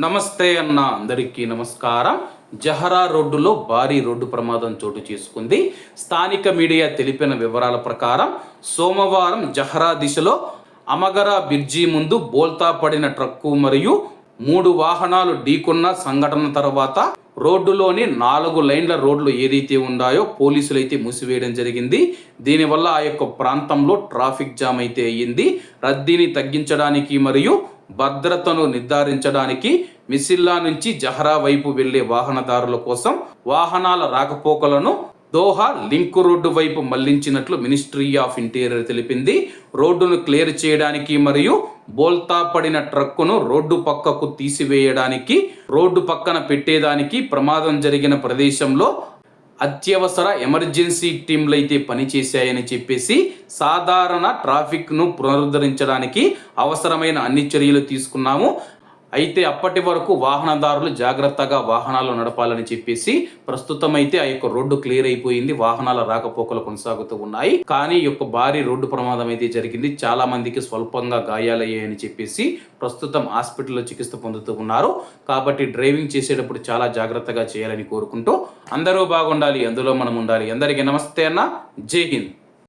నమస్తే అన్న అందరికీ నమస్కారం. జహరా రోడ్డులో భారీ రోడ్డు ప్రమాదం చోటు చేసుకుంది. స్థానిక మీడియా తెలిపిన వివరాల ప్రకారం సోమవారం జహరా దిశలో అమగరా బిర్జీ ముందు బోల్తా పడిన ట్రక్కు మరియు మూడు వాహనాలు ఢీకొన్న సంఘటన తర్వాత రోడ్డులోని నాలుగు లైన్ల రోడ్లు ఏదైతే ఉన్నాయో పోలీసులు అయితే మూసివేయడం జరిగింది. దీనివల్ల ఆ యొక్క ప్రాంతంలో ట్రాఫిక్ జామ్ అయితే అయ్యింది. రద్దీని తగ్గించడానికి మరియు భద్రతను నిర్ధారించడానికి మిసిల్లా నుంచి జహరా వైపు వెళ్ళే వాహనదారుల కోసం వాహనాల రాకపోకలను దోహా లింక్ రోడ్డు వైపు మళ్ళించినట్లు మినిస్ట్రీ ఆఫ్ ఇంటీరియర్ తెలిపింది. రోడ్డును క్లియర్ చేయడానికి మరియు బోల్తా పడిన ట్రక్కును రోడ్డు పక్కకు తీసివేయడానికి రోడ్డు పక్కన పెట్టేదానికి ప్రమాదం జరిగిన ప్రదేశంలో అత్యవసర ఎమర్జెన్సీ టీంలు అయితే పనిచేశాయని చెప్పేసి సాధారణ ట్రాఫిక్ను పునరుద్ధరించడానికి అవసరమైన అన్ని చర్యలు తీసుకున్నాము. అయితే అప్పటి వరకు వాహనదారులు జాగ్రత్తగా వాహనాలు నడపాలని చెప్పేసి ప్రస్తుతం అయితే ఆ యొక్క రోడ్డు క్లియర్ అయిపోయింది. వాహనాల రాకపోకలు కొనసాగుతూ ఉన్నాయి. కానీ ఈ యొక్క భారీ రోడ్డు ప్రమాదం అయితే జరిగింది. చాలా మందికి స్వల్పంగా గాయాలయ్యాయని చెప్పేసి ప్రస్తుతం హాస్పిటల్లో చికిత్స పొందుతూ ఉన్నారు. కాబట్టి డ్రైవింగ్ చేసేటప్పుడు చాలా జాగ్రత్తగా చేయాలని కోరుకుంటూ అందరూ బాగుండాలి. అందులో మనం ఉండాలి. అందరికీ నమస్తే అన్న. జై హింద్.